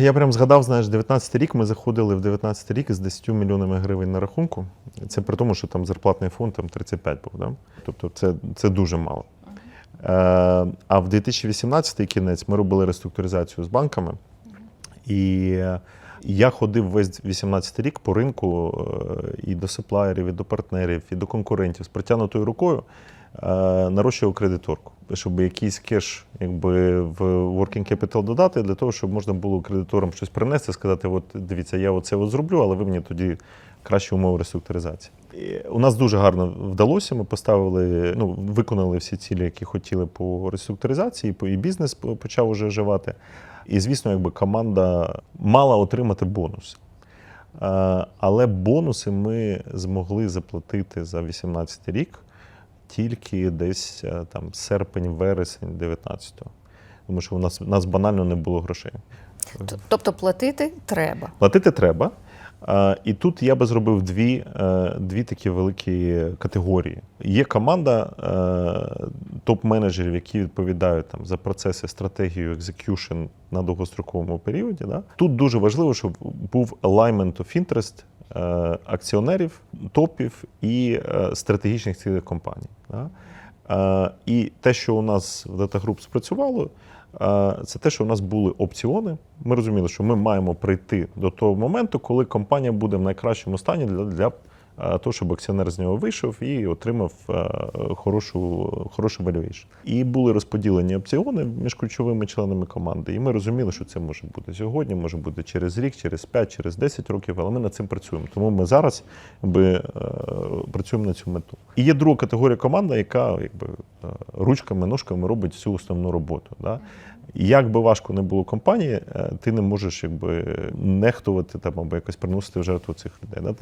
Я прям згадав, знаєш, 19 рік ми заходили в 19 рік з 10 мільйонами гривень на рахунку. Це при тому, що там зарплатний фонд там 35 був. Да? Тобто це, це дуже мало. Е, а в 2018 кінець ми робили реструктуризацію з банками. І я ходив весь 18 рік по ринку е, і до сеплаєрів, і до партнерів, і до конкурентів з протягнутою рукою е, нарощував кредиторку, щоб якийсь кеш якби, в working capital додати, для того, щоб можна було кредиторам щось принести, сказати: от дивіться, я оце от зроблю, але ви мені тоді кращі умови реструктуризації. У нас дуже гарно вдалося. Ми поставили, ну, виконали всі цілі, які хотіли по реструктуризації, і бізнес почав уже живати. І, звісно, якби команда мала отримати бонуси. Е, Але бонуси ми змогли заплатити за 2018 рік тільки десь е, там серпень-вересень 19-го. Тому що у нас, у нас банально не було грошей. Тобто платити треба. Платити треба. Е, І тут я би зробив дві, е, дві такі великі категорії. Є команда е, топ-менеджерів, які відповідають там за процеси, стратегію, екзекюшн на довгостроковому періоді. Да? Тут дуже важливо, щоб був alignment of interest акціонерів, топів і стратегічних цілей компаній. Да? Е, І те, що у нас в Data Group спрацювало, е, це те, що у нас були опціони. Ми розуміли, що ми маємо прийти до того моменту, коли компанія буде в найкращому стані для, для того, щоб акціонер з нього вийшов і отримав е, хорошу, хороший valuation. І були розподілені опціони між ключовими членами команди. І ми розуміли, що це може бути сьогодні, може бути через рік, через 5, через 10 років, але ми над цим працюємо. Тому ми зараз якби, е, працюємо на цю мету. І є друга категорія команда, яка якби, е, ручками, ножками робить всю основну роботу. Да? Як би важко не було компанії, ти не можеш якби нехтувати там або якось приносити в жертву цих людей.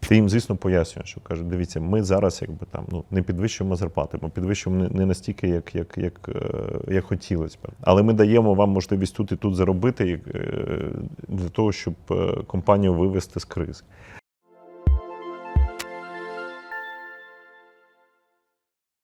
Ти їм, звісно, пояснюєш, що кажуть, дивіться, ми зараз якби там ну не підвищуємо зарплати, ми підвищуємо не, не настільки, як, як, як, е, як хотілося б. Але ми даємо вам можливість тут і тут заробити е, для того, щоб е, компанію вивести з кризи.